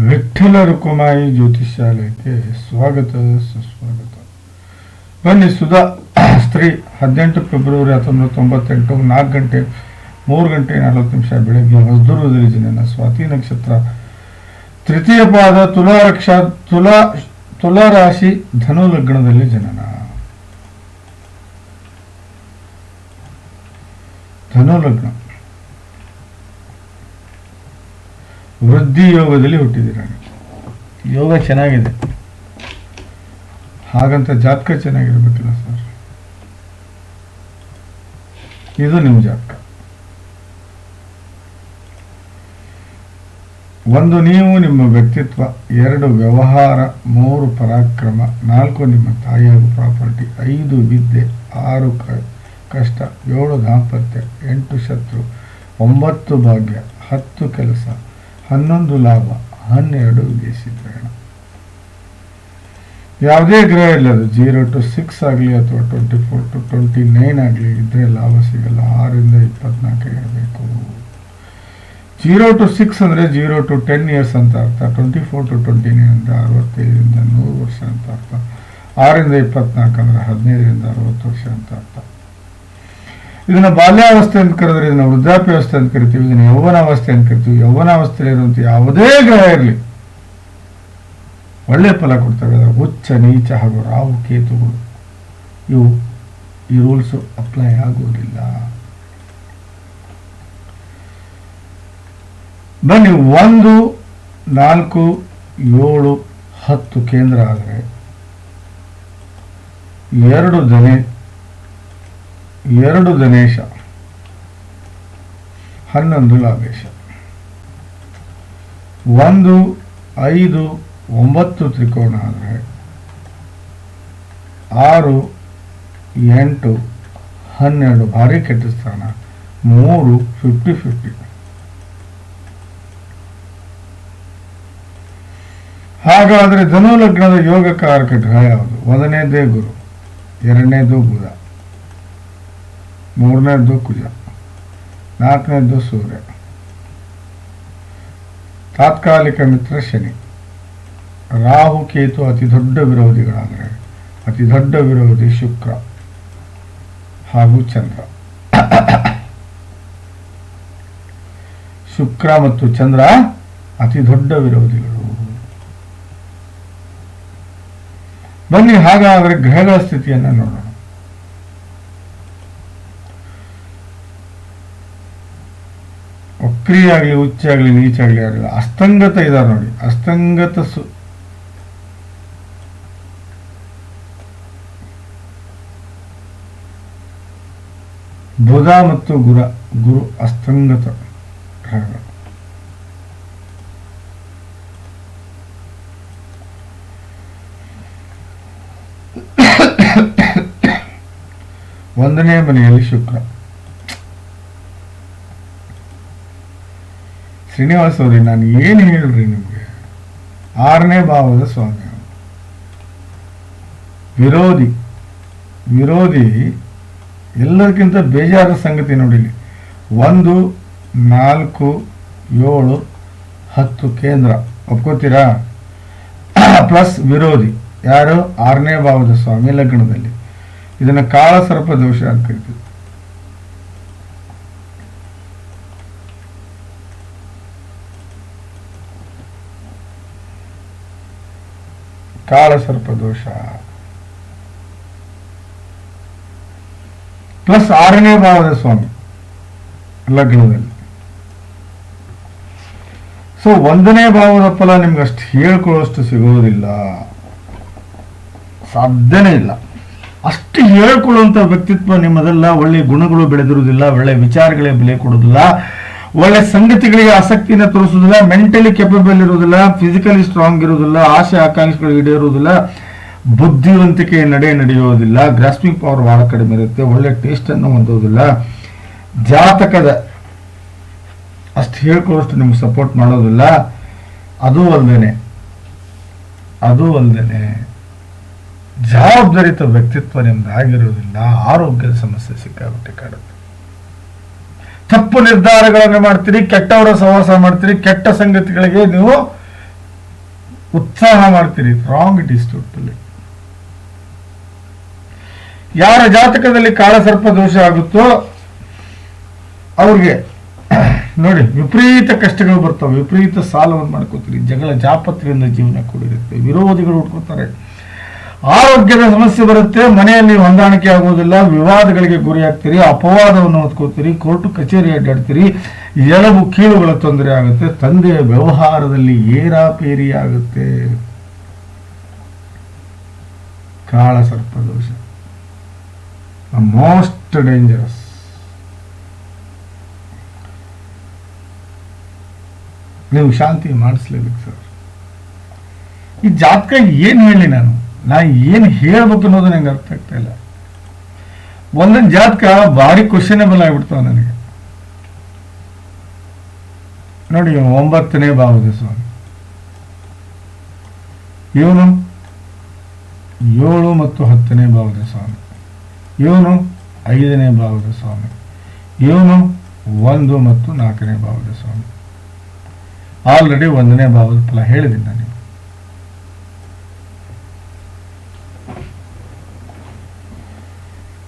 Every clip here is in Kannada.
ವಿಠ್ಠಲ ರುಕುಮಾಯಿ ಜ್ಯೋತಿಷ್ಯಾಲಯಕ್ಕೆ ಸ್ವಾಗತ, ಸುಸ್ವಾಗತ. ಬನ್ನಿ, ಸುಧಾ, ಸ್ತ್ರೀ, ಹದಿನೆಂಟು ಫೆಬ್ರವರಿ ಹತ್ತೊಂಬತ್ತು ತೊಂಬತ್ತೆಂಟು ನಾಲ್ಕು ಗಂಟೆ, ಮೂರು ಗಂಟೆ ನಲವತ್ತು ನಿಮಿಷ ಬೆಳಗ್ಗೆ ಹೊಸದುರ್ಗದಲ್ಲಿ ಜನನ ಸ್ವಾತಿ ನಕ್ಷತ್ರ. ತೃತೀಯ ಪಾದ, ತುಲಾ ರಕ್ಷಾ, ತುಲಾ ತುಲಾ ರಾಶಿ, ಧನು ಲಗ್ನದಲ್ಲಿ ಜನನ. ಧನು ಲಗ್ನ. ವೃದ್ಧಿ ಯೋಗದಲ್ಲಿ ಹುಟ್ಟಿದ್ದೀರ ಯೋಗ ಚೆನ್ನಾಗಿದೆ. ಹಾಗಂತ ಜಾತಕ ಚೆನ್ನಾಗಿರ್ಬೇಕಿಲ್ಲ ಸರ್. ಇದು ನಿಮ್ಮ ಜಾತಕ. ಒಂದು ನೀವು ನಿಮ್ಮ ವ್ಯಕ್ತಿತ್ವ, ಎರಡು ವ್ಯವಹಾರ, ಮೂರು ಪರಾಕ್ರಮ, ನಾಲ್ಕು ನಿಮ್ಮ ತಾಯಿ ಹಾಗೂ ಪ್ರಾಪರ್ಟಿ, ಐದು ವಿದ್ಯೆ, ಆರು ಕಷ್ಟ, ಏಳು ದಾಂಪತ್ಯ, ಎಂಟು ಶತ್ರು, ಒಂಬತ್ತು ಭಾಗ್ಯ, ಹತ್ತು ಕೆಲಸ ಹನ್ನೊಂದು ಲಾಭ, ಹನ್ನೆರಡು ವಿದೇಶಿ ಪ್ರಯಾಣ ಯಾವುದೇ ಗ್ರಹ ಇಲ್ಲ ಅದು ಜೀರೋ ಟು ಸಿಕ್ಸ್ ಆಗಲಿ ಅಥವಾ twenty four to twenty nine ಆಗಲಿ ಇದ್ರೆ ಲಾಭ ಸಿಗಲ್ಲ. ಆರಿಂದ ಇಪ್ಪತ್ನಾಲ್ಕು ಇರಬೇಕು. ಜೀರೋ ಟು ಸಿಕ್ಸ್ ಅಂದರೆ ಜೀರೋ ಟು ಟೆನ್ ಇಯರ್ಸ್ ಅಂತ ಅರ್ಥ. Twenty four to twenty nine ಅಂದರೆ ಅರವತ್ತೈದರಿಂದ ನೂರು ವರ್ಷ ಅಂತ ಅರ್ಥ. ಆರಿಂದ ಇಪ್ಪತ್ನಾಲ್ಕು ಅಂದರೆ ಹದಿನೈದರಿಂದ ಅರವತ್ತು ವರ್ಷ ಅಂತ ಅರ್ಥ. ಇದನ್ನ ಬಾಲ್ಯಾವಸ್ಥೆ ಅಂತ ಕರೆದ್ರೆ ಇದನ್ನ ವೃದ್ಧಾಪ್ಯಾವಸ್ಥೆ ಅಂತ ಕರಿತೀವಿ, ಇದನ್ನ ಯೌವನಾವಸ್ಥೆ ಅಂತ ಕರಿತೀವಿ. ಯೌವನಾವಸ್ಥೆಯಲ್ಲಿ ಇರುವಂತ ಯಾವುದೇ ಗ್ರಹ ಇರಲಿ. ಒಳ್ಳೆ ಫಲ ಕೊಡ್ತವೆ. ಅದರ ಉಚ್ಚ ನೀಚ ಹಾಗೂ ರಾಹು, ಕೇತುಗಳು. ಇವು ಈ ರೂಲ್ಸು ಅಪ್ಲೈ ಆಗುವುದಿಲ್ಲ. ಬನ್ನಿ, ಒಂದು, ನಾಲ್ಕು, ಏಳು, ಹತ್ತು ಕೇಂದ್ರ ಆದರೆ ಎರಡು ದನೆ ಎರಡು ಗಣೇಶ, ಹನ್ನೊಂದು ಲಾಭೇಶ ಒಂದು, ಐದು, ಒಂಬತ್ತು ತ್ರಿಕೋನ ಆದರೆ ಆರು, ಎಂಟು, ಹನ್ನೆರಡು ಭಾರಿ ಕೆಟ್ಟ ಸ್ಥಾನ, ಮೂರು ಫಿಫ್ಟಿ ಫಿಫ್ಟಿ ಹಾಗಾದರೆ ಧನು ಲಗ್ನದ ಯೋಗಕಾರಕ ಗ್ರಹ ಯಾವುದು? ಒಂದನೇದೇ ಗುರು, ಎರಡನೇದು ಬುಧ. ಮೂರನೇದ್ದು ಕುಜ ನಾಲ್ಕನೇದ್ದು ಸೂರ್ಯ. ತಾತ್ಕಾಲಿಕ ಮಿತ್ರ ಶನಿ, ರಾಹು, ಕೇತು ಅತಿ ದೊಡ್ಡ ವಿರೋಧಿಗಳಾದರೆ, ಅತಿ ದೊಡ್ಡ ವಿರೋಧಿ ಶುಕ್ರ ಹಾಗೂ ಚಂದ್ರ. ಶುಕ್ರ ಮತ್ತು ಚಂದ್ರ ಅತಿ ದೊಡ್ಡ ವಿರೋಧಿಗಳು. ಬನ್ನಿ, ಹಾಗಾದರೆ ಗ್ರಹಗಳ ಸ್ಥಿತಿಯನ್ನು ನೋಡೋಣ. ವಕ್ರಿ ಆಗಲಿ ಉಚ್ಚೆ ಆಗಲಿ ನೀಚ ಆಗಲಿ ಅಸ್ತಂಗತ ಇದಾರೆ ನೋಡಿ. ಅಸ್ತಂಗತ ಸು ಬುಧ ಮತ್ತು ಗುರ, ಗುರು ಅಸ್ತಂಗತ ರಾಗ ಒಂದನೇ ಮನೆಯಲ್ಲಿ ಶುಕ್ರ. ಶ್ರೀನಿವಾಸ್ ಅವ್ರಿ, ನಾನು ಏನು ಹೇಳ್ರಿ ನಿಮಗೆ? ಆರನೇ ಭಾವದ ಸ್ವಾಮಿ ವಿರೋಧಿ. ವಿರೋಧಿ ಎಲ್ಲರಿಗಿಂತ ಬೇಜಾರ ಸಂಗತಿ ನೋಡಿಲಿ. ಒಂದು, ನಾಲ್ಕು, ಏಳು, ಹತ್ತು ಕೇಂದ್ರ. ಒಪ್ಕೋತೀರಾ? ಪ್ಲಸ್ ವಿರೋಧಿ. ಯಾರು? ಆರನೇ ಭಾವದ ಸ್ವಾಮಿ ಲಗ್ನದಲ್ಲಿ. ಇದನ್ನು ಕಾಳ ಸರ್ಪ ದೋಷ ಅಂತ ಕರಿತೀವಿ. ಕಾಳ ಸರ್ಪ ದೋಷ ಪ್ಲಸ್ ಆರನೇ ಭಾವದ ಸ್ವಾಮಿ, ಲಗ್ನದಲ್ಲಿ. ಸೊ ಒಂದನೇ ಭಾವದ ಫಲ ನಿಮ್ಗೆ ಅಷ್ಟು ಹೇಳ್ಕೊಳ್ಳೋಷ್ಟು ಸಿಗೋದಿಲ್ಲ. ಸಾಧ್ಯನೇ ಇಲ್ಲ. ಅಷ್ಟು ಹೇಳ್ಕೊಳ್ಳುವಂಥ ವ್ಯಕ್ತಿತ್ವ ನಿಮ್ಮದೆಲ್ಲ ಒಳ್ಳೆ ಗುಣಗಳು ಬೆಳೆದಿರುವುದಿಲ್ಲ, ಒಳ್ಳೆ ವಿಚಾರಗಳೇ ಬೆಲೆ ಕೊಡೋದಿಲ್ಲ ಒಳ್ಳೆ ಸಂಗತಿಗಳಿಗೆ ಆಸಕ್ತಿನ ತೋರಿಸೋದಿಲ್ಲ ಮೆಂಟಲಿ ಕೆಪಬಲ್ ಇರೋದಿಲ್ಲ ಫಿಸಿಕಲಿ ಸ್ಟ್ರಾಂಗ್ ಇರೋದಿಲ್ಲ ಆಸೆ ಆಕಾಂಕ್ಷೆಗಳು ಈಡೇರೋದಿಲ್ಲ ಬುದ್ಧಿವಂತಿಕೆ ನಡೆ ನಡೆಯೋದಿಲ್ಲ ಗ್ರಾಸ್ಪಿಂಗ್ ಪವರ್ ಬಹಳ ಕಡಿಮೆ ಇರುತ್ತೆ, ಒಳ್ಳೆ ಟೇಸ್ಟ್ ಅನ್ನು ಹೊಂದೋದಿಲ್ಲ ಜಾತಕದ ಅಷ್ಟು ಹೇಳ್ಕೊಳ್ಳೋಷ್ಟು ನಿಮ್ಗೆ ಸಪೋರ್ಟ್ ಮಾಡೋದಿಲ್ಲ. ಅದು ಅಲ್ಲದೇನೆ ಅದು ಅಲ್ಲದೇನೆ ಜವಾಬ್ದಾರಿತ ವ್ಯಕ್ತಿತ್ವ ನಿಮ್ದು ಆಗಿರೋದಿಲ್ಲ ಆರೋಗ್ಯದ ಸಮಸ್ಯೆ ಸಿಕ್ಕಾಗುತ್ತೆ ಕಾಡುತ್ತೆ. ತಪ್ಪು ನಿರ್ಧಾರಗಳನ್ನು ಮಾಡ್ತೀರಿ, ಕೆಟ್ಟವರ ಸಹವಾಸ ಮಾಡ್ತೀರಿ, ಕೆಟ್ಟ ಸಂಗತಿಗಳಿಗೆ ನೀವು ಉತ್ಸಾಹ ಮಾಡ್ತೀರಿ. ರಾಂಗ್ ಇಟ್ ಈಸ್ ಟೋಟಲಿ ಯಾರ ಜಾತಕದಲ್ಲಿ ಕಾಳಸರ್ಪ ದೋಷ ಆಗುತ್ತೋ ಅವ್ರಿಗೆ, ನೋಡಿ, ವಿಪರೀತ ಕಷ್ಟಗಳು ಬರ್ತವೆ. ವಿಪರೀತ ಸಾಲವನ್ನು ಮಾಡ್ಕೋತೀರಿ. ಜಗಳ ಜಾಪತ್ರೆಯಿಂದ ಜೀವನ ಕೂಡಿರುತ್ತೆ. ವಿರೋಧಿಗಳು ಹುಡ್ಕೋತಾರೆ. ಆರೋಗ್ಯದ ಸಮಸ್ಯೆ ಬರುತ್ತೆ, ಮನೆಯಲ್ಲಿ ಹೊಂದಾಣಿಕೆ ಆಗುವುದಿಲ್ಲ, ವಿವಾದಗಳಿಗೆ ಗುರಿಯಾಗ್ತೀರಿ, ಅಪವಾದವನ್ನು ಹೊತ್ಕೋತೀರಿ, ಕೋರ್ಟು ಕಚೇರಿ ಅಡ್ಡಾಡ್ತೀರಿ ಎಲವು ಕೀಳುಗಳ ತೊಂದರೆ ಆಗುತ್ತೆ, ತಂದೆಯ ವ್ಯವಹಾರದಲ್ಲಿ ಏರಾಪೇರಿ ಆಗುತ್ತೆ. ಕಾಳ ಸರ್ಪದೋಷ ಮೋಸ್ಟ್ ಡೇಂಜರಸ್ ನೀವು ಶಾಂತಿ ಮಾಡಿಸ್ಲೇಬೇಕು ಸರ್. ಈ ಜಾತಕ ಏನು ಹೇಳಿ ನಾನು? ನಾ ಏನು ಹೇಳ್ಬೇಕು ಅನ್ನೋದು ನಂಗೆ ಅರ್ಥ ಆಗ್ತಾ ಇಲ್ಲ. ಒಂದೊಂದು ಜಾತಕ ಭಾರಿ ಕ್ವಶನೇಬಲ್ ಆಗಿಬಿಡ್ತಾವ ನನಗೆ. ನೋಡಿ, ಒಂಬತ್ತನೇ ಭಾವದ ಸ್ವಾಮಿ. ಇವನು ಏಳು ಮತ್ತು ಹತ್ತನೇ ಭಾವದ ಸ್ವಾಮಿ. ಇವನು ಐದನೇ ಭಾವದ ಸ್ವಾಮಿ. ಇವನು ಒಂದು ಮತ್ತು ನಾಲ್ಕನೇ ಭಾವದ ಸ್ವಾಮಿ. ಆಲ್ರೆಡಿ ಒಂದನೇ ಭಾವದ ಫಲ ಹೇಳಿದ್ದೀನಿ ನಾನು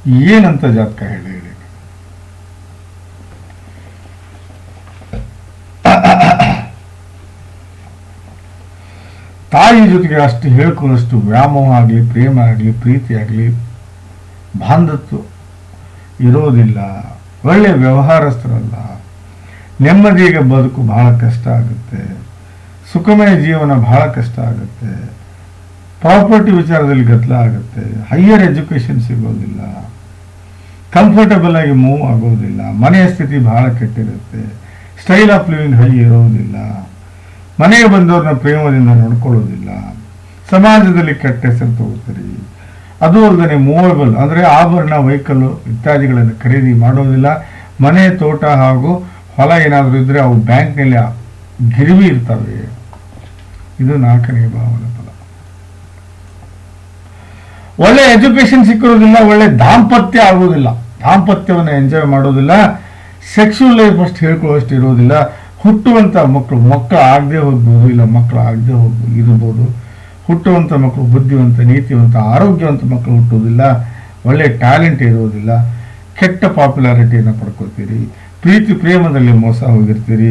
ಏನಂತ ಜಾತಕ ಹೇಳಿ ಹೇಳಿ. ತಾಯಿ ಜೊತೆಗೆ ಅಷ್ಟು ಹೇಳ್ಕೊಳ್ಳೋಷ್ಟು ವ್ಯಾಮೋಹ ಆಗಲಿ, ಪ್ರೇಮ ಆಗಲಿ, ಪ್ರೀತಿ ಆಗಲಿ, ಬಾಂಧತ್ವ ಇರೋದಿಲ್ಲ. ಒಳ್ಳೆ ವ್ಯವಹಾರಸ್ಥರಲ್ಲ. ನೆಮ್ಮದಿಗೆ ಬದುಕು ಬಹಳ ಕಷ್ಟ ಆಗುತ್ತೆ. ಸುಖಮಯ ಜೀವನ ಬಹಳ ಕಷ್ಟ ಆಗುತ್ತೆ. ಪ್ರಾಪರ್ಟಿ ವಿಚಾರದಲ್ಲಿ ಗದ್ದಲ ಆಗುತ್ತೆ. ಹೈಯರ್ ಎಜುಕೇಷನ್ ಸಿಗೋದಿಲ್ಲ. ಕಂಫರ್ಟಬಲ್ ಆಗಿ ಮೂವ್ ಆಗೋದಿಲ್ಲ ಮನೆಯ ಸ್ಥಿತಿ ಬಹಳ ಕೆಟ್ಟಿರುತ್ತೆ. ಸ್ಟೈಲ್ ಆಫ್ ಲಿವಿಂಗ್ ಹೈ ಇರೋದಿಲ್ಲ. ಮನೆಗೆ ಬಂದವ್ರನ್ನ ಪ್ರೇಮದಿಂದ ನೋಡ್ಕೊಳ್ಳೋದಿಲ್ಲ. ಸಮಾಜದಲ್ಲಿ ಕೆಟ್ಟ ಹೆಸರು ತಗೋತೀರಿ. ಅದು ಅಲ್ಲದೆ ಮೂವಬಲ್ ಅಂದರೆ ಆಭರಣ ವೆಹಿಕಲ್ ಇತ್ಯಾದಿಗಳನ್ನು ಖರೀದಿ ಮಾಡೋದಿಲ್ಲ. ಮನೆ, ತೋಟ ಹಾಗೂ ಹೊಲ ಏನಾದರೂ ಇದ್ದರೆ ಅವು ಬ್ಯಾಂಕ್ನಲ್ಲಿ ಗಿರಿವಿ ಇರ್ತವೆ. ಇದು ನಾಲ್ಕನೇ ಭಾವನ. ಒಳ್ಳೆ ಎಜುಕೇಶನ್ ಸಿಕ್ಕಿರೋದಿಲ್ಲ ಒಳ್ಳೆ ದಾಂಪತ್ಯ ಆಗುವುದಿಲ್ಲ ದಾಂಪತ್ಯವನ್ನು ಎಂಜಾಯ್ ಮಾಡೋದಿಲ್ಲ. ಸೆಕ್ಷುವಲ್ ಲೈಫ್ ಅಷ್ಟು ಹೇಳ್ಕೊಳ್ಳೋಷ್ಟು ಇರೋದಿಲ್ಲ. ಹುಟ್ಟುವಂಥ ಮಕ್ಕಳು ಮಕ್ಕಳು ಆಗದೆ ಹೋಗ್ಬೋದು ಇಲ್ಲ ಮಕ್ಕಳು ಆಗದೆ ಹೋಗ್ಬೋದು ಇರ್ಬೋದು. ಹುಟ್ಟುವಂಥ ಮಕ್ಕಳು ಬುದ್ಧಿವಂತ, ನೀತಿವಂತ, ಆರೋಗ್ಯವಂತ ಮಕ್ಕಳು ಹುಟ್ಟುವುದಿಲ್ಲ. ಒಳ್ಳೆ ಟ್ಯಾಲೆಂಟ್ ಇರೋದಿಲ್ಲ. ಕೆಟ್ಟ ಪಾಪ್ಯುಲಾರಿಟಿಯನ್ನು ಪಡ್ಕೋತೀರಿ ಪ್ರೀತಿ ಪ್ರೇಮದಲ್ಲಿ ಮೋಸ ಹೋಗಿರ್ತೀರಿ.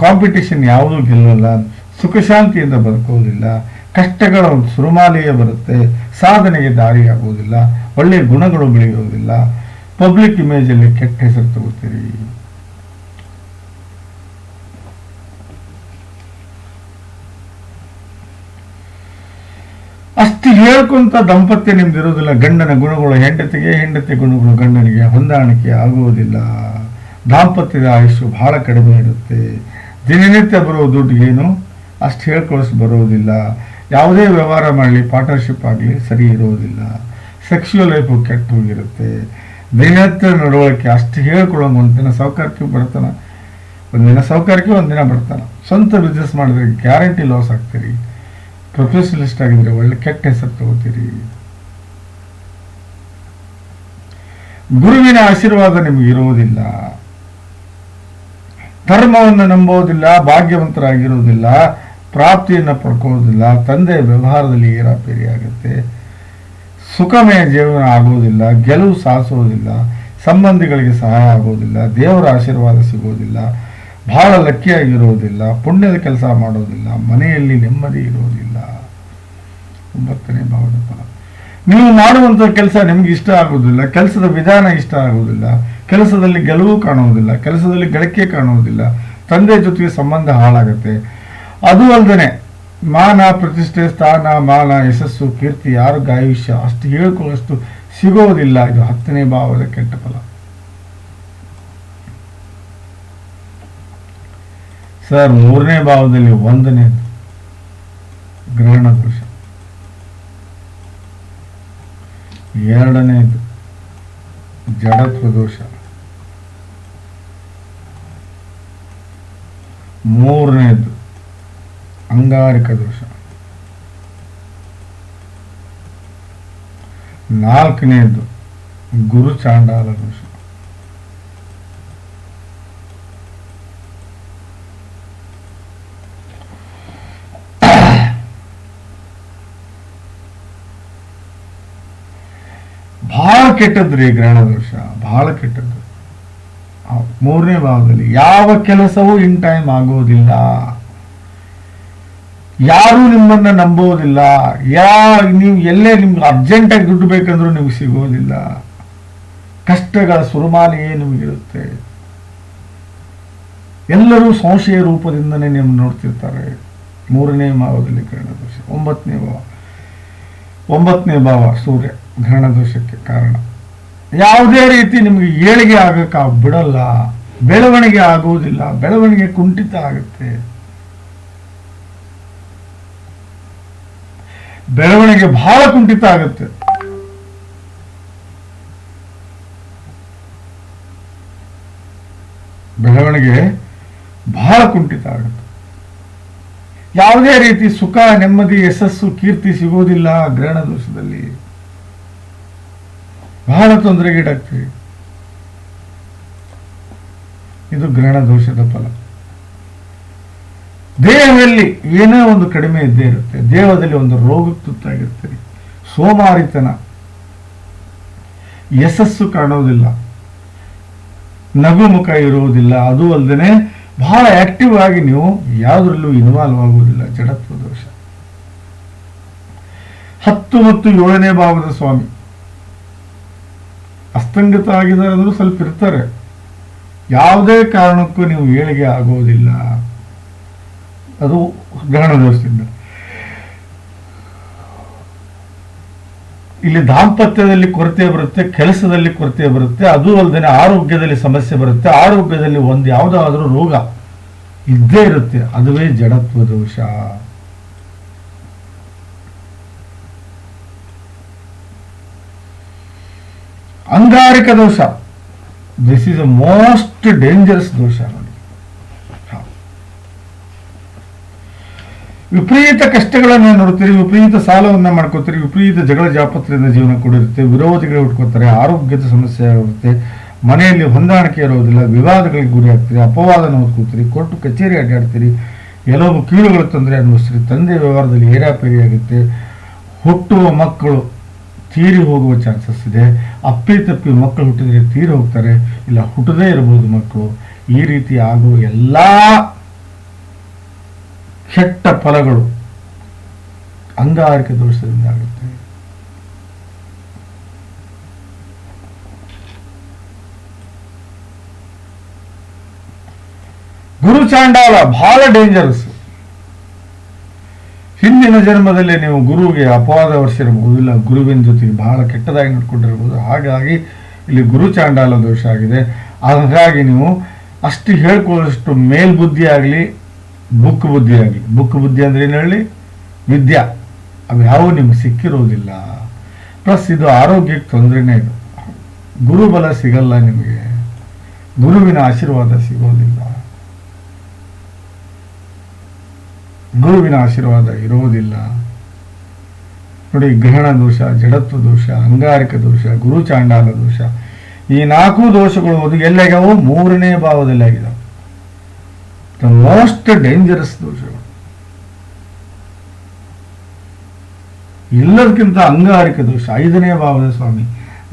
ಕಾಂಪಿಟೇಷನ್ ಯಾವುದೂ ಗೆಲ್ಲಲ್ಲ. ಸುಖ ಶಾಂತಿಯಿಂದ ಬದುಕೋದಿಲ್ಲ ಕಷ್ಟಗಳ ಸುರುಮಾಲೆಯೇ ಬರುತ್ತೆ, ಸಾಧನೆಗೆ ದಾರಿಯಾಗುವುದಿಲ್ಲ ಒಳ್ಳೆಯ ಗುಣಗಳು ಬೆಳೆಯುವುದಿಲ್ಲ ಪಬ್ಲಿಕ್ ಇಮೇಜಲ್ಲಿ ಕೆಟ್ಟ ಹೆಸರು ತಗೋತೀರಿ. ಅಷ್ಟು ಹೇಳ್ಕೊಂತ ದಾಂಪತ್ಯ ನಿಮ್ದಿರೋದಿಲ್ಲ ಗಂಡನ ಗುಣಗಳು ಹೆಂಡತಿಗೆ, ಹೆಂಡತಿ ಗುಣಗಳು ಗಂಡನಿಗೆ ಹೊಂದಾಣಿಕೆ ಆಗುವುದಿಲ್ಲ. ದಾಂಪತ್ಯದ ಆಯುಷ್ಯು ಬಹಳ ಕಡಿಮೆ ಇರುತ್ತೆ. ದಿನನಿತ್ಯ ಬರೋ ದುಡ್ಡಿಗೇನು ಅಷ್ಟು ಹೇಳ್ಕೊಳಿಸ್ ಬರೋದಿಲ್ಲ ಯಾವುದೇ ವ್ಯವಹಾರ ಮಾಡಲಿ ಪಾರ್ಟ್ನರ್ಶಿಪ್ ಆಗಲಿ ಸರಿ ಇರೋದಿಲ್ಲ ಸೆಕ್ಷುವಲ್ ಲೈಫು ಕೆಟ್ಟ ಹೋಗಿರುತ್ತೆ ದಿನನಿತ್ಯ ನಡವಳಿಕೆ ಅಷ್ಟು ಹೇಳ್ಕೊಳ್ಳೋ ಒಂದಿನ ಸೌಕರ್ಯಕ್ಕೆ ಬರ್ತಾನೆ. ಒಂದಿನ ಸೌಕರ್ಯಕ್ಕೆ ಒಂದಿನ ಬರ್ತಾನೆ. ಸ್ವಂತ ಬಿಸ್ನೆಸ್ ಮಾಡಿದ್ರೆ ಗ್ಯಾರಂಟಿ ಲಾಸ್ ಆಗ್ತೀರಿ. ಪ್ರೊಫೆಷನಲಿಸ್ಟ್ ಆಗಿದ್ರೆ ಒಳ್ಳೆ ಕೆಟ್ಟ ಹೆಸರು ತಗೋತೀರಿ. ಗುರುವಿನ ಆಶೀರ್ವಾದ ನಿಮ್ಗೆ ಇರುವುದಿಲ್ಲ. ಧರ್ಮವನ್ನು ನಂಬೋದಿಲ್ಲ ಭಾಗ್ಯವಂತರಾಗಿರುವುದಿಲ್ಲ. ಪ್ರಾಪ್ತಿಯನ್ನು ಪಡ್ಕೊಳ್ಳೋದಿಲ್ಲ, ತಂದೆ ವ್ಯವಹಾರದಲ್ಲಿ ಏರಾಪೇರಿಯಾಗುತ್ತೆ ಸುಖಮಯ ಜೀವನ ಆಗೋದಿಲ್ಲ, ಗೆಲುವು ಸಾಧಿಸೋದಿಲ್ಲ, ಸಂಬಂಧಿಗಳಿಗೆ ಸಹಾಯ ಆಗೋದಿಲ್ಲ, ದೇವರ ಆಶೀರ್ವಾದ ಸಿಗೋದಿಲ್ಲ, ಬಹಳ ಲಕ್ಕಿಯಾಗಿರೋದಿಲ್ಲ, ಪುಣ್ಯದ ಕೆಲಸ ಮಾಡೋದಿಲ್ಲ, ಮನೆಯಲ್ಲಿ ನೆಮ್ಮದಿ ಇರೋದಿಲ್ಲ. ಒಂಬತ್ತನೇ ಭಾವದ ಫಲ. ನೀವು ಮಾಡುವಂಥ ಕೆಲಸ ನಿಮ್ಗೆ ಇಷ್ಟ ಆಗೋದಿಲ್ಲ, ಕೆಲಸದ ವಿಧಾನ ಇಷ್ಟ ಆಗೋದಿಲ್ಲ, ಕೆಲಸದಲ್ಲಿ ಗೆಲುವು ಕಾಣುವುದಿಲ್ಲ ಕೆಲಸದಲ್ಲಿ ಗಳಿಕೆ ಕಾಣುವುದಿಲ್ಲ ತಂದೆ ಜೊತೆಗೆ ಸಂಬಂಧ ಹಾಳಾಗುತ್ತೆ ಅದು ಅಲ್ದನೆ, ಮಾನ ಪ್ರತಿಷ್ಠೆ, ಸ್ಥಾನ, ಮಾನ, ಯಶಸ್ಸು, ಕೀರ್ತಿ ಆರೋಗ್ಯ ಆಯುಷ್ಯ ಅಷ್ಟು ಹೇಳ್ಕೊಳ್ಳೋಷ್ಟು ಸಿಗೋದಿಲ್ಲ. ಇದು ಹತ್ತನೇ ಭಾವದ ಕೆಟ್ಟ ಫಲ. ಸರ್, ಮೂರನೇ ಭಾವದಲ್ಲಿ ಒಂದನೇ ಗ್ರಹಣ ದೋಷ ಎರಡನೇದು ಜಡತ್ವ ದೋಷ. ಮೂರನೇದು ಅಂಗಾರಿಕ ದೋಷ. ನಾಲ್ಕನೆಯದು ಗುರು ಚಾಂಡಾಲ ದೋಷ. ಬಹಳ ಕೆಟ್ಟದ್ರಿ ಗ್ರಹಣ ದೋಷ ಬಹಳ ಕೆಟ್ಟದ್ದು. ಮೂರನೇ ಭಾಗದಲ್ಲಿ ಯಾವ ಕೆಲಸವೂ ಇನ್ ಟೈಮ್ ಆಗೋದಿಲ್ಲ. ಯಾರು ನಿಮ್ಮನ್ನ ನಂಬೋದಿಲ್ಲ ಯಾ, ನೀವು ಎಲ್ಲೇ ನಿಮ್ಗೆ ಅರ್ಜೆಂಟಾಗಿ ದುಡ್ಡು ಬೇಕಂದ್ರೂ ನಿಮ್ಗೆ ಸಿಗೋದಿಲ್ಲ ಕಷ್ಟಗಳ ಸುರುಮಾಲೆಯೇ ನಿಮಗಿರುತ್ತೆ. ಎಲ್ಲರೂ ಸಂಶಯ ರೂಪದಿಂದನೇ ನಿಮ್ಮನ್ನು ನೋಡ್ತಿರ್ತಾರೆ. ಮೂರನೇ ಭಾವದಲ್ಲಿ ಗ್ರಹಣದೋಷ ಒಂಬತ್ತನೇ ಭಾವ ಒಂಬತ್ತನೇ ಭಾವ ಸೂರ್ಯ ಗ್ರಹಣದೋಷಕ್ಕೆ ಕಾರಣ. ಯಾವುದೇ ರೀತಿ ನಿಮಗೆ ಏಳಿಗೆ ಆಗಕ್ಕೆ ಬಿಡಲ್ಲ ಬೆಳವಣಿಗೆ ಆಗುವುದಿಲ್ಲ, ಬೆಳವಣಿಗೆ ಕುಂಠಿತ ಆಗುತ್ತೆ. ಬೆಳವಣಿಗೆ ಬಹಳ ಕುಂಠಿತ ಆಗುತ್ತೆ. ಬೆಳವಣಿಗೆ ಬಹಳ ಕುಂಠಿತ ಆಗುತ್ತೆ. ಯಾವುದೇ ರೀತಿ ಸುಖ, ನೆಮ್ಮದಿ, ಯಶಸ್ಸು, ಕೀರ್ತಿ ಸಿಗೋದಿಲ್ಲ ಗ್ರಹಣ ದೋಷದಲ್ಲಿ. ಬಹಳ ತೊಂದರೆಗೀಡಾಗ್ತೀವಿ. ಇದು ಗ್ರಹಣ ದೋಷದ ಫಲ. ದೇಹದಲ್ಲಿ ಏನೇ ಒಂದು ಕಡಿಮೆ ಇದ್ದೇ ಇರುತ್ತೆ, ದೇಹದಲ್ಲಿ ಒಂದು ರೋಗಕ್ಕೆ ತುತ್ತಾಗಿರ್ತೀರಿ ಸೋಮಾರಿತನ. ಯಶಸ್ಸು ಕಾಣೋದಿಲ್ಲ ನಗುಮುಖ ಇರುವುದಿಲ್ಲ. ಅದು ಅಲ್ಲದೆ ಬಹಳ ಆಕ್ಟಿವ್ ಆಗಿ ನೀವು ಯಾವುದರಲ್ಲೂ ಇನ್ವಾಲ್ವ್ ಆಗುವುದಿಲ್ಲ, ಜಡತ್ವ ದೋಷ. ಹತ್ತು ಮತ್ತು ಏಳನೇ ಭಾವದ ಸ್ವಾಮಿ. ಅಸ್ತಂಗತ ಆಗಿದಾರಾದ್ರೂ ಸ್ವಲ್ಪ ಇರ್ತಾರೆ. ಯಾವುದೇ ಕಾರಣಕ್ಕೂ ನೀವು ಏಳಿಗೆ ಆಗೋದಿಲ್ಲ ಅದು ಗ್ರಹಣ ದೋಷದಿಂದ ಇಲ್ಲಿ ದಾಂಪತ್ಯದಲ್ಲಿ ಕೊರತೆ ಬರುತ್ತೆ, ಕೆಲಸದಲ್ಲಿ ಕೊರತೆ ಬರುತ್ತೆ, ಅದು ಅಲ್ಲದೆ ಆರೋಗ್ಯದಲ್ಲಿ ಸಮಸ್ಯೆ ಬರುತ್ತೆ. ಆರೋಗ್ಯದಲ್ಲಿ ಒಂದು ಯಾವುದಾದ್ರೂ ರೋಗ ಇದ್ದೇ ಇರುತ್ತೆ. ಅದುವೇ ಜಡತ್ವ ದೋಷ. ಅಂಗಾರಿಕ ದೋಷ. This is a most dangerous ದೋಷ ನೋಡಿ ಹ. ವಿಪರೀತ ಕಷ್ಟಗಳನ್ನ ನೋಡ್ತೀರಿ, ವಿಪರೀತ ಸಾಲವನ್ನ ಮಾಡ್ಕೋತೀರಿ, ವಿಪರೀತ ಜಗಳ ಜಾಪತ್ರೆಯಿಂದ ಜೀವನ ಕೂಡಿರುತ್ತೆ, ವಿರೋಧಿಗಳು ಉಟ್ಕೋತಾರೆ ಆರೋಗ್ಯದ ಸಮಸ್ಯೆ ಆಗುತ್ತೆ, ಮನೆಯಲ್ಲಿ ಹೊಂದಾಣಿಕೆ ಇರೋದಿಲ್ಲ, ವಿವಾದಗಳಿಗೆ ಗುರಿ ಆಗ್ತೀರಿ ಅಪವಾದನ ಓದ್ಕೋತೀರಿ ಕೋರ್ಟು ಕಚೇರಿ ಅಡ್ಡಾಡ್ತೀರಿ, ಎಲ್ಲೋ ಕೀಳುಗಳು ತೊಂದರೆ ಅನುಭವಿಸ್ತೀರಿ, ತಂದೆ ವ್ಯವಹಾರದಲ್ಲಿ ಏರಾಪೇರಿ ಆಗುತ್ತೆ, ಹುಟ್ಟುವ ಮಕ್ಕಳು ತೀರಿ ಹೋಗುವ ಚಾನ್ಸಸ್ ಇದೆ, ಅಪ್ಪಿ ತಪ್ಪಿ ಮಕ್ಕಳು ಹುಟ್ಟಿದ್ರೆ ತೀರಿ ಹೋಗ್ತಾರೆ, ಇಲ್ಲ ಹುಟ್ಟದೇ ಇರಬಹುದು ಮಕ್ಕಳು, ಈ ರೀತಿ ಆಗುವ ಎಲ್ಲಾ ಕೆಟ್ಟ ಫಲಗಳು ಅಂಗಾರಿಕೆ ದೋಷದಿಂದ ಆಗುತ್ತೆ. ಗುರು ಚಾಂಡಾಲ ಬಹಳ ಡೇಂಜರಸ್ ಹಿಂದಿನ ಜನ್ಮದಲ್ಲಿ ನೀವು ಗುರುವಿಗೆ ಅಪವಾದ ವರ್ಷಿರಬಹುದು ಇಲ್ಲ ಗುರುವಿನ ಜೊತೆಗೆ ಬಹಳ ಕೆಟ್ಟದಾಗಿ ನಡ್ಕೊಂಡಿರ್ಬೋದು ಹಾಗಾಗಿ ಇಲ್ಲಿ ಗುರು ಚಾಂಡಾಲ ದೋಷ ಆಗಿದೆ. ಹಾಗಾಗಿ ನೀವು ಅಷ್ಟು ಹೇಳ್ಕೊಳ್ಳೋಷ್ಟು ಮೇಲ್ಬುದ್ಧಿ ಆಗಲಿ ಬುಕ್ ಬುದ್ಧಿ ಆಗಲಿ ಬುಕ್ ಬುದ್ಧಿ ಅಂದ್ರೆ ಏನು ಹೇಳಿ? ವಿದ್ಯಾ. ಅವು ಯಾವ ನಿಮ್ಗೆ ಸಿಕ್ಕಿರೋದಿಲ್ಲ. ಪ್ಲಸ್ ಇದು ಆರೋಗ್ಯಕ್ಕೆ ತೊಂದರೆನೇ ಇದು. ಗುರುಬಲ ಸಿಗಲ್ಲ ನಿಮಗೆ. ಗುರುವಿನ ಆಶೀರ್ವಾದ ಸಿಗೋದಿಲ್ಲ. ಗುರುವಿನ ಆಶೀರ್ವಾದ ಇರೋದಿಲ್ಲ. ನೋಡಿ, ಗ್ರಹಣ ದೋಷ, ಜಡತ್ವ ದೋಷ, ಅಂಗಾರಿಕ ದೋಷ ಗುರು ಚಾಂಡಾಲ ದೋಷ, ಈ ನಾಲ್ಕು ದೋಷಗಳು ಅದು ಎಲ್ಲಾಗ್ಯಾವು ಮೂರನೇ ಭಾವದಲ್ಲಿ ಆಗಿದಾವೆ ದ ಮೋಸ್ಟ್ ಡೇಂಜರಸ್ ದೋಷಗಳು ಎಲ್ಲದಕ್ಕಿಂತ ಅಂಗಾರಿಕ ದೋಷ, ಐದನೇ ಭಾವದ ಸ್ವಾಮಿ,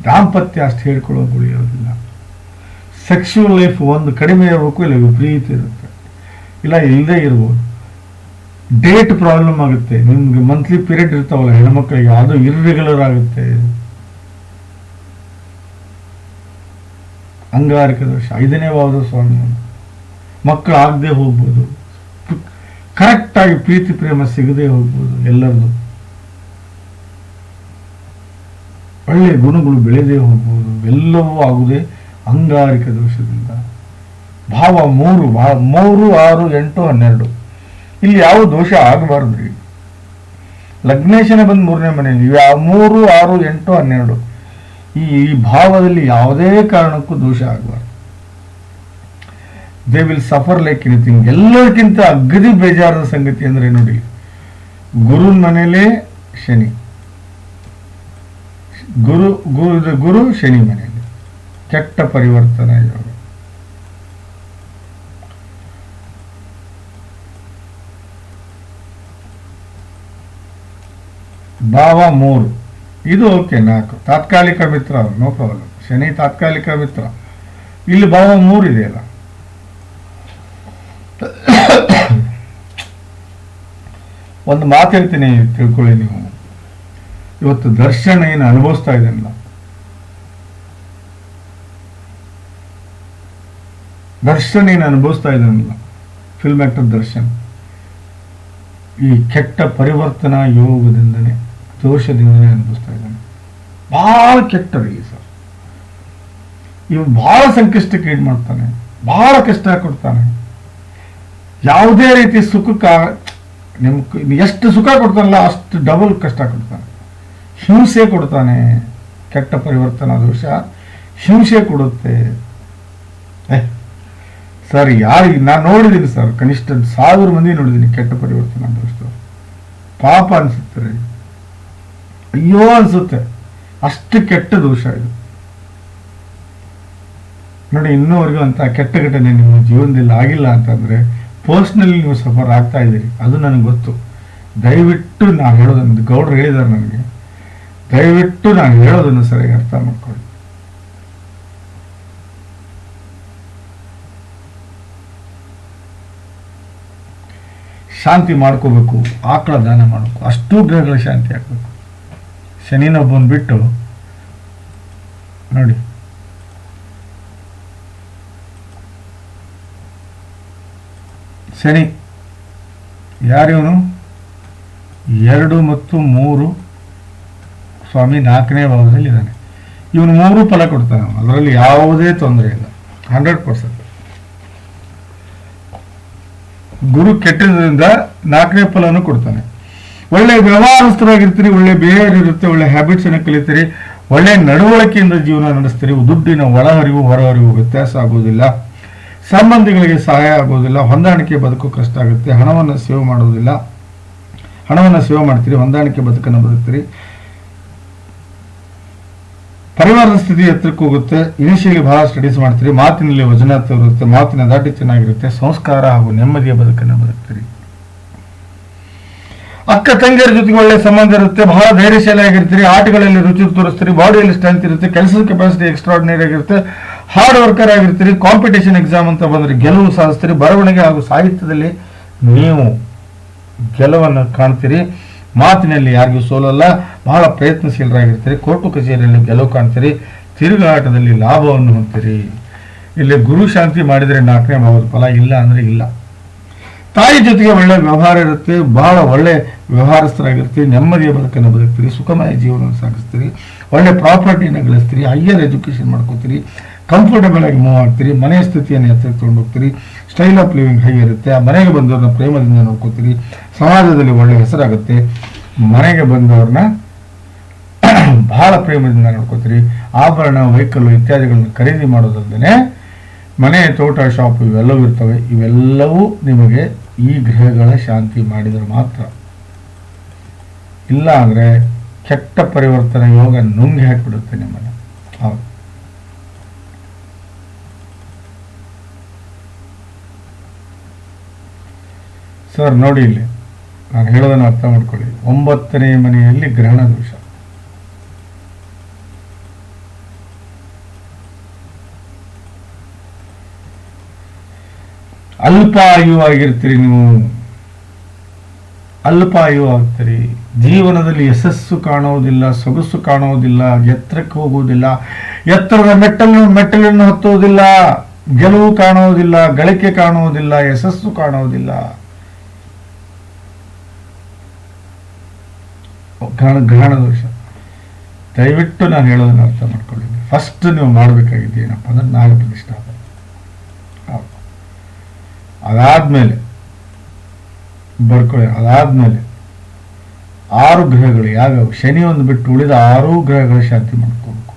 ದಾಂಪತ್ಯ ಅಷ್ಟು ಹೇಳ್ಕೊಳ್ಳೋಕೆ ಉಳಿಯೋದಿಲ್ಲ ಸೆಕ್ಷುವಲ್ ಲೈಫ್ ಒಂದು ಕಡಿಮೆ ಇರಬೇಕು, ಇಲ್ಲ ವಿಪರೀತ ಇರುತ್ತೆ. ಇಲ್ಲ ಇಲ್ಲದೆ ಇರ್ಬೋದು. ಡೇಟ್ ಪ್ರಾಬ್ಲಮ್ ಆಗುತ್ತೆ. ನಿಮ್ಗೆ ಮಂತ್ಲಿ ಪೀರಿಯಡ್ ಇರ್ತಾವಲ್ಲ, ಹೆಣ್ಮಕ್ಳಿಗೆ, ಅದು ಇರ್ರೆಗ್ಯುಲರ್ ಆಗುತ್ತೆ. ಅಂಗಾರಿಕ ದೋಷ, ಐದನೇ ಭಾವದ ಸ್ವಾಮಿ ಮಕ್ಕಳು ಆಗದೆ ಹೋಗ್ಬೋದು ಕರೆಕ್ಟಾಗಿ ಪ್ರೀತಿ, ಪ್ರೇಮ ಸಿಗದೆ ಹೋಗ್ಬೋದು ಎಲ್ಲರದು. ಒಳ್ಳೆಯ ಗುಣಗಳು ಬೆಳೆದೆ ಹೋಗ್ಬೋದು. ಎಲ್ಲವೂ ಆಗುದೇ ಅಂಗಾರಿಕ ದೋಷದಿಂದ. ಭಾವ ಮೂರು ಭಾವ ಮೂರು, ಆರು, ಎಂಟು, ಹನ್ನೆರಡು. ಇಲ್ಲಿ ಯಾವ ದೋಷ ಆಗಬಾರ್ದ್ರಿ? ಲಗ್ನೇಶನೇ ಬಂದು ಮೂರನೇ ಮನೆಯಲ್ಲಿ ಯಾವ ಮೂರು, ಆರು, ಎಂಟು, ಹನ್ನೆರಡು. ಈ ಭಾವದಲ್ಲಿ ಯಾವುದೇ ಕಾರಣಕ್ಕೂ ದೋಷ ಆಗಬಾರ್ದು. They will suffer like anything ಎಲ್ಲದಕ್ಕಿಂತ ಅಗದಿ ಬೇಜಾರದ ಸಂಗತಿ ಅಂದ್ರೆ ನೋಡಿ, ಗುರುನ ಮನೇಲೆ ಶನಿ. ಗುರು ಗುರು ಗುರು ಶನಿ ಮನೆಯಲ್ಲಿ. ಕೆಟ್ಟ ಪರಿವರ್ತನೆ ಯೋಗ ಭಾವ ಮೂರು. ಇದು ಓಕೆ, ನಾಲ್ಕು. ತಾತ್ಕಾಲಿಕ ಮಿತ್ರ, ನೋ ಪ್ರಾಬ್ಲಮ್. ಶನಿ ತಾತ್ಕಾಲಿಕ ಮಿತ್ರ. ಇಲ್ಲಿ ಭಾವ ಮೂರು ಇದೆಯಲ್ಲ ಒಂದು ಮಾತು ಹೇಳ್ತೀನಿ, ತಿಳ್ಕೊಳ್ಳಿ ನೀವು. ಇವತ್ತು ದರ್ಶನ ಏನು ಅನುಭವಿಸ್ತಾ ಇದ್ದೀನಲ್ಲ ದರ್ಶನ್ ಏನು ಅನುಭವಿಸ್ತಾ ಇದ್ದಾನಲ್ಲ ಫಿಲ್ಮ್ ಆ್ಯಕ್ಟರ್ ದರ್ಶನ್. ಈ ಕೆಟ್ಟ ಪರಿವರ್ತನಾ ಯೋಗದಿಂದನೇ, ದೋಷದಿಂದನೇ ಅನುಭವಿಸ್ತಾ ಇದ್ದಾನೆ. ಬಹಳ ರೀ ಸರ್. ಇವನು ಭಾಳ ಸಂಕಷ್ಟಕ್ಕೆ ಈಡು ಮಾಡ್ತಾನೆ. ಭಾಳ ಕಷ್ಟ ಕೊಡ್ತಾನೆ. ಯಾವುದೇ ರೀತಿ ಸುಖಕ್ಕೆ ನಿಮ್ಗೆ ಎಷ್ಟು ಸುಖ ಕೊಡ್ತಾನಲ್ಲ ಅಷ್ಟು ಡಬಲ್ ಕಷ್ಟ ಕೊಡ್ತಾನೆ. ಹಿಂಸೆ ಕೊಡ್ತಾನೆ. ಕೆಟ್ಟ ಪರಿವರ್ತನಾ ದೋಷ ಹಿಂಸೆ ಕೊಡುತ್ತೆ. ಸರ್ ಯಾರಿಗೆ ನಾನು ನೋಡಿದ್ದೀನಿ ಸರ್, ಕನಿಷ್ಠ ಸಾವಿರ ಮಂದಿ ನೋಡಿದ್ದೀನಿ ಕೆಟ್ಟ ಪರಿವರ್ತನಾ ದೋಷದವ್ರು ಪಾಪ ಅನಿಸುತ್ತೆ ರೀ. ಅಯ್ಯೋ ಅನಿಸುತ್ತೆ. ಅಷ್ಟು ಕೆಟ್ಟ ದೋಷ ಇದು. ನೋಡಿ, ಇನ್ನೂವರೆಗೂ ಅಂತ ಕೆಟ್ಟ ಘಟನೆ ನಿಮ್ಮ ಜೀವನದಲ್ಲಿ ಆಗಿಲ್ಲ ಅಂತಂದ್ರೆ ಪರ್ಸ್ನಲಿ ನೀವು ಸಫರ್ ಆಗ್ತಾ ಇದ್ದೀರಿ, ಅದು ನನಗೆ ಗೊತ್ತು. ದಯವಿಟ್ಟು ನಾನು ಹೇಳೋದನ್ನು ಗೌಡ್ರು ಹೇಳಿದ್ದಾರೆ ನನಗೆ. ದಯವಿಟ್ಟು ನಾನು ಹೇಳೋದನ್ನು ಸರಿಯಾಗಿ ಅರ್ಥ ಮಾಡ್ಕೊಳ್ಳಿ. ಶಾಂತಿ ಮಾಡ್ಕೋಬೇಕು, ಆಕಳ ದಾನ ಮಾಡಬೇಕು, ಅಷ್ಟೂ ಗ್ರಹಗಳ ಶಾಂತಿ ಆಗಬೇಕು. ಶನಿನೊಬ್ಬನ ಬಿಟ್ಟು, ನೋಡಿ. ಶನಿ ಯಾರಿವನು ಎರಡು ಮತ್ತು ಮೂರು. ಸ್ವಾಮಿ ನಾಲ್ಕನೇ ಭಾವದಲ್ಲಿ ಇದ್ದಾನೆ ಇವನು ಮೂರು ಫಲ ಕೊಡ್ತಾನೆ ಅದರಲ್ಲಿ ಯಾವುದೇ ತೊಂದರೆ ಇಲ್ಲ. Hundred percent. ಗುರು ಕೆಟ್ಟದ್ರಿಂದ ನಾಲ್ಕನೇ ಫಲವನ್ನು ಕೊಡ್ತಾನೆ. ಒಳ್ಳೆ ವ್ಯವಹಾರಸ್ಥರಾಗಿರ್ತೀರಿ, ಒಳ್ಳೆ ಬಿಹೇವಿಯರ್ ಇರುತ್ತೆ, ಒಳ್ಳೆ ಹ್ಯಾಬಿಟ್ಸ್ ಅನ್ನು ಕಲಿತೀರಿ, ಒಳ್ಳೆ ನಡವಳಿಕೆಯಿಂದ ಜೀವನ ನಡೆಸ್ತೀರಿ. ದುಡ್ಡಿನ ಒಳಹರಿವು, ಹೊರಹರಿವು ವ್ಯತ್ಯಾಸ ಆಗೋದಿಲ್ಲ. ಸಂಬಂಧಿಗಳಿಗೆ ಸಹಾಯ ಆಗೋದಿಲ್ಲ ಹೊಂದಾಣಿಕೆ ಬದುಕು ಕಷ್ಟ ಆಗುತ್ತೆ, ಹಣವನ್ನು ಸೇವ್ ಮಾಡೋದಿಲ್ಲ ಹಣವನ್ನು ಸೇವ್ ಮಾಡ್ತೀರಿ, ಹೊಂದಾಣಿಕೆ ಬದುಕನ್ನು ಬದುಕ್ತೀರಿ. ಪರಿವಾರದ ಸ್ಥಿತಿ ಎತ್ತರಕ್ಕೆ ಹೋಗುತ್ತೆ ಇನಿಷಿಯಲಿ ಬಹಳ ಸ್ಟಡೀಸ್ ಮಾಡ್ತೀರಿ, ಮಾತಿನಲ್ಲಿ ವಜನ ಇರುತ್ತೆ ಮಾತಿನ ದಾಟಿ ಚೆನ್ನಾಗಿರುತ್ತೆ, ಸಂಸ್ಕಾರ ಹಾಗೂ ನೆಮ್ಮದಿಯ ಬದುಕನ್ನು ಬದುಕ್ತೀರಿ. ಅಕ್ಕ ತಂಗಿಯರ ಜೊತೆಗೆ ಒಳ್ಳೆ ಸಂಬಂಧ ಇರುತ್ತೆ, ಬಹಳ ಧೈರ್ಯಶಾಲಿ ಆಗಿರ್ತೀರಿ ಆಟಗಳಲ್ಲಿ ರುಚಿ ತೋರಿಸ್ತೀರಿ, ಬಾಡಿಯಲ್ಲಿ ಸ್ಟ್ರೆಂತ್ ಇರುತ್ತೆ, ಕೆಲಸದ ಕೆಪಾಸಿಟಿ ಎಕ್ಸ್ಟ್ರಾಡಿನರಿ ಆಗಿರುತ್ತೆ. ಹಾರ್ಡ್ ವರ್ಕರ್ ಆಗಿರ್ತೀರಿ ಕಾಂಪಿಟೇಷನ್ ಎಕ್ಸಾಮ್ ಅಂತ ಬಂದ್ರೆ ಗೆಲುವು ಸಾಧಿಸ್ತೀರಿ. ಬರವಣಿಗೆ ಹಾಗೂ ಸಾಹಿತ್ಯದಲ್ಲಿ ನೀವು ಗೆಲುವನ್ನು ಕಾಣ್ತೀರಿ. ಮಾತಿನಲ್ಲಿ ಯಾರಿಗೂ ಸೋಲಲ್ಲ, ಬಹಳ ಪ್ರಯತ್ನಶೀಲರಾಗಿರ್ತೀರಿ. ಕೋರ್ಟು ಕಚೇರಿಯಲ್ಲಿ ಗೆಲುವು ಕಾಣ್ತೀರಿ. ತಿರುಗಾಟದಲ್ಲಿ ಲಾಭವನ್ನು ಹೊಂದ್ತೀರಿ. ಇಲ್ಲಿ ಗುರು ಶಾಂತಿ ಮಾಡಿದರೆ ನಾಲ್ಕನೇ ಭಾವದ ಫಲ ಇಲ್ಲ ಅಂದರೆ ಇಲ್ಲ. ತಾಯಿ ಜೊತೆಗೆ ಒಳ್ಳೆ ವ್ಯವಹಾರ ಇರುತ್ತೆ, ಬಹಳ ಒಳ್ಳೆ ವ್ಯವಹಾರಸ್ಥರಾಗಿರ್ತೀರಿ. ನೆಮ್ಮದಿಯ ಬದುಕನ್ನು ಬದುಕ್ತೀರಿ. ಸುಖಮಯ ಜೀವನವನ್ನು ಸಾಗಿಸ್ತೀರಿ. ಒಳ್ಳೆ ಪ್ರಾಪರ್ಟಿಯನ್ನು ಗಳಿಸ್ತೀರಿ. ಹೈಯರ್ ಎಜುಕೇಷನ್ ಮಾಡ್ಕೋತೀರಿ. ಕಂಫರ್ಟಬಲ್ ಆಗಿ ಮೂವ್ ಆಗ್ತೀರಿ ಮನೆಯ ಸ್ಥಿತಿಯನ್ನು ತಗೊಂಡು ಹೋಗ್ತೀರಿ ಸ್ಟೈಲ್ ಆಫ್ ಲಿವಿಂಗ್ ಹೇಗಿರುತ್ತೆ ಆ ಮನೆಗೆ ಬಂದವ್ರನ್ನ ಪ್ರೇಮದಿಂದ ನೋಡ್ಕೋತೀರಿ, ಸಮಾಜದಲ್ಲಿ ಒಳ್ಳೆ ಹೆಸರಾಗುತ್ತೆ, ಮನೆಗೆ ಬಂದವ್ರನ್ನ ಬಹಳ ಪ್ರೇಮದಿಂದ ನೋಡ್ಕೋತೀರಿ, ಆಭರಣ ವೆಹಿಕಲ್ ಇತ್ಯಾದಿಗಳನ್ನು ಖರೀದಿ ಮಾಡೋದಲ್ಲದೆ ಮನೆ, ತೋಟ ಶಾಪ್ ಇವೆಲ್ಲವೂ ಇರ್ತವೆ, ಇವೆಲ್ಲವೂ ನಿಮಗೆ ಈ ಗ್ರಹಗಳ ಶಾಂತಿ ಮಾಡಿದರೆ ಮಾತ್ರ. ಇಲ್ಲ ಅಂದರೆ ಕೆಟ್ಟ ಪರಿವರ್ತನೆ, ಯೋಗ ನುಂಗಿ ಹಾಕಿಬಿಡುತ್ತೆ ನಿಮ್ಮನ್ನು. ಹೌದು. ಸರ್, ನೋಡಿ ಇಲ್ಲಿ. ನಾನು ಹೇಳೋದನ್ನು ಅರ್ಥ ಮಾಡ್ಕೊಳ್ಳಿ. ಒಂಬತ್ತನೇ ಮನೆಯಲ್ಲಿ ಗ್ರಹಣ ದೋಷ. ಅಲ್ಪ ಆಯು ಆಗಿರ್ತೀರಿ ನೀವು. ಅಲ್ಪಾಯು ಆಗ್ತೀರಿ ಜೀವನದಲ್ಲಿ ಯಶಸ್ಸು ಕಾಣುವುದಿಲ್ಲ, ಸೊಗಸು ಕಾಣುವುದಿಲ್ಲ, ಎತ್ತರಕ್ಕೆ ಹೋಗುವುದಿಲ್ಲ, ಎತ್ತರದ ಮೆಟ್ಟಲು, ಮೆಟ್ಟಲನ್ನು ಹತ್ತುವುದಿಲ್ಲ, ಗೆಲುವು ಕಾಣುವುದಿಲ್ಲ, ಗಳಿಕೆ ಕಾಣುವುದಿಲ್ಲ, ಯಶಸ್ಸು ಕಾಣುವುದಿಲ್ಲ. ಗ್ರಹಣ ಗ್ರಹಣ ದೋಷ. ದಯವಿಟ್ಟು ನಾನು ಹೇಳೋದನ್ನು ಅರ್ಥ ಮಾಡ್ಕೊಳ್ಳಿ. ಫಸ್ಟ್ ನೀವು ಮಾಡಬೇಕಾಗಿದ್ದು ಏನಪ್ಪ ಅಂದ್ರೆ ನಾಗ ಪ್ರತಿಷ್ಠಾಪನೆ. ಅದಾದ್ಮೇಲೆ, ಬರ್ಕೊಳ್ಳಿ. ಅದಾದ್ಮೇಲೆ ಆರು ಗ್ರಹಗಳು ಯಾವ್ಯಾವ? ಶನಿ ಒಂದು ಬಿಟ್ಟು ಉಳಿದ ಆರು ಗ್ರಹಗಳ ಶಾಂತಿ ಮಾಡ್ಕೋಬೇಕು.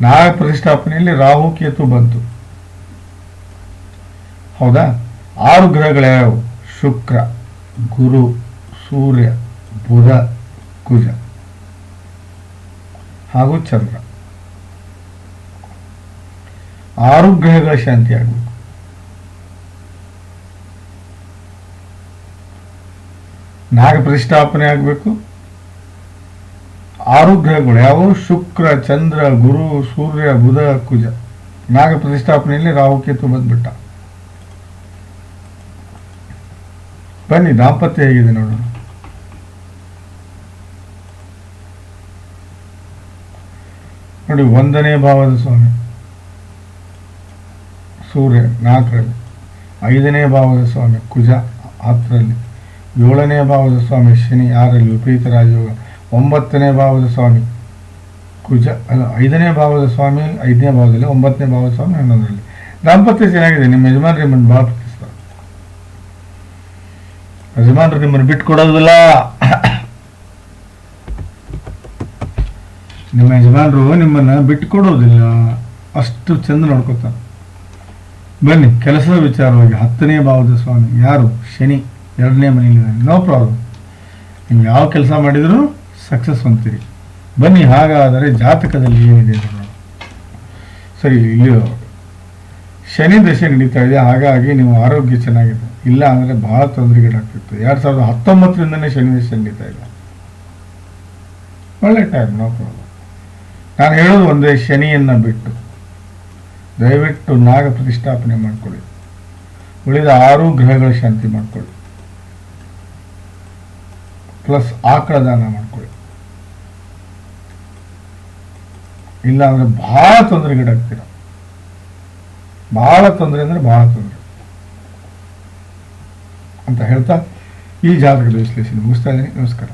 ನಾಗ ಪ್ರತಿಷ್ಠಾಪನೆಯಲ್ಲಿ ರಾಹು, ಕೇತು ಬಂತು. ಹೌದಾ? ಆರು ಗ್ರಹಗಳು ಯಾವ್ಯಾವು? ಶುಕ್ರ, ಗುರು, ಸೂರ್ಯ, ಬುಧ, ಕುಜ ಹಾಗೂ ಚಂದ್ರ. ಆರು ಗ್ರಹಗಳ ಶಾಂತಿ ಆಗಬೇಕು. ನಾಗ ಪ್ರತಿಷ್ಠಾಪನೆ ಆಗಬೇಕು. ಆರು ಗ್ರಹಗಳು ಯಾವು ಶುಕ್ರ, ಚಂದ್ರ, ಗುರು, ಸೂರ್ಯ, ಬುಧ, ಕುಜ. ನಾಗ ಪ್ರತಿಷ್ಠಾಪನೆಯಲ್ಲಿ ರಾಹುಕೇತು ಬಂದ್ಬಿಟ್ಟ. ಬನ್ನಿ, ದಾಂಪತ್ಯ ಹೇಗಿದೆ ನೋಡೋಣ ನೋಡಿ, ಒಂದನೇ ಭಾವದ ಸ್ವಾಮಿ. ಸೂರ್ಯ, ನಾಲ್ಕರಲ್ಲಿ. ಐದನೇ ಭಾವದ ಸ್ವಾಮಿ, ಕುಜ, ಹತ್ತರಲ್ಲಿ. ಏಳನೇ ಭಾವದ ಸ್ವಾಮಿ, ಶನಿ ಆರಲ್ಲಿ ವಿಪರೀತ ರಾಜಯೋಗ. ಒಂಬತ್ತನೇ ಭಾವದ ಸ್ವಾಮಿ, ಕುಜ, ಅಲ್ಲ, ಐದನೇ ಭಾವದ ಸ್ವಾಮಿ, ಐದನೇ ಭಾವದಲ್ಲಿ, ಒಂಬತ್ತನೇ ಭಾವದ ಸ್ವಾಮಿ, ಹನ್ನೊಂದರಲ್ಲಿ. ದಾಂಪತ್ಯ ಚೆನ್ನಾಗಿದೆ, ನಿಮ್ಮ ಯಜಮಾನ್ರಿ ಪ್ರೀತಿಸ್ತಾರೆ ಯಜಮಾನ್ರು ನಿಮ್ಮನ್ನು ಬಿಟ್ಟು ಕೊಡೋದಿಲ್ಲ. ನಿಮ್ಮ ಯಜಮಾನರು ನಿಮ್ಮನ್ನ ಬಿಟ್ಟು ಕೊಡೋದಿಲ್ಲ. ಅಷ್ಟು ಚಂದ ನೋಡ್ಕೋತಾರೆ ಬನ್ನಿ, ಕೆಲಸದ ವಿಚಾರವಾಗಿ ಹತ್ತನೇ ಭಾವದ ಸ್ವಾಮಿ. ಯಾರು? ಶನಿ. ಎರಡನೇ ಮನೆಯಲ್ಲಿ ನೋ ಪ್ರಾಬ್ಲಮ್. ನೀವು ಯಾವ ಕೆಲಸ ಮಾಡಿದರೂ ಸಕ್ಸಸ್ ಅಂತೀರಿ ಬನ್ನಿ, ಹಾಗಾದರೆ ಜಾತಕದಲ್ಲಿ ಏನಿದೆ ಸರಿ ಇಲ್ಲಿ ಶನಿ ದಶೆ ನಡೀತಾ ಇದೆ, ಹಾಗಾಗಿ ನೀವು ಆರೋಗ್ಯ ಚೆನ್ನಾಗಿದೆ. ಇಲ್ಲ ಅಂದರೆ ಬಹಳ ತೊಂದರೆಗೀಡಾಗ್ತಿತ್ತು ಎರಡು ಸಾವಿರದ ಹತ್ತೊಂಬತ್ತರಿಂದನೇ ಶನಿ ದಶೆ ನಡೀತಾ ಇದೆ. ಒಳ್ಳೆ ಟೈಮ್ ನೋ ಪ್ರಾಬ್ಲಮ್ ನಾನು ಹೇಳೋದು ಒಂದೇ, ಶನಿಯನ್ನು ಬಿಟ್ಟು ದಯವಿಟ್ಟು ನಾಗ ಪ್ರತಿಷ್ಠಾಪನೆ ಮಾಡ್ಕೊಳ್ಳಿ. ಉಳಿದ ಆರು ಗ್ರಹಗಳ ಶಾಂತಿ ಮಾಡ್ಕೊಳ್ಳಿ. ಪ್ಲಸ್ ಆಕಳ ದಾನ ಮಾಡ್ಕೊಳ್ಳಿ. ಇಲ್ಲ ಅಂದ್ರೆ ಬಹಳ ತೊಂದರೆಗೀಡಾಗ್ತೀರ ಬಹಳ ತೊಂದರೆ ಅಂದ್ರೆ ಬಹಳ ತೊಂದರೆ. ಅಂತ ಹೇಳ್ತಾ ಈ ಜಾತಕದ ವಿಶ್ಲೇಷಣೆ ಮುಗಿಸ್ತಾ ಇದ್ದೀನಿ. ನಮಸ್ಕಾರ.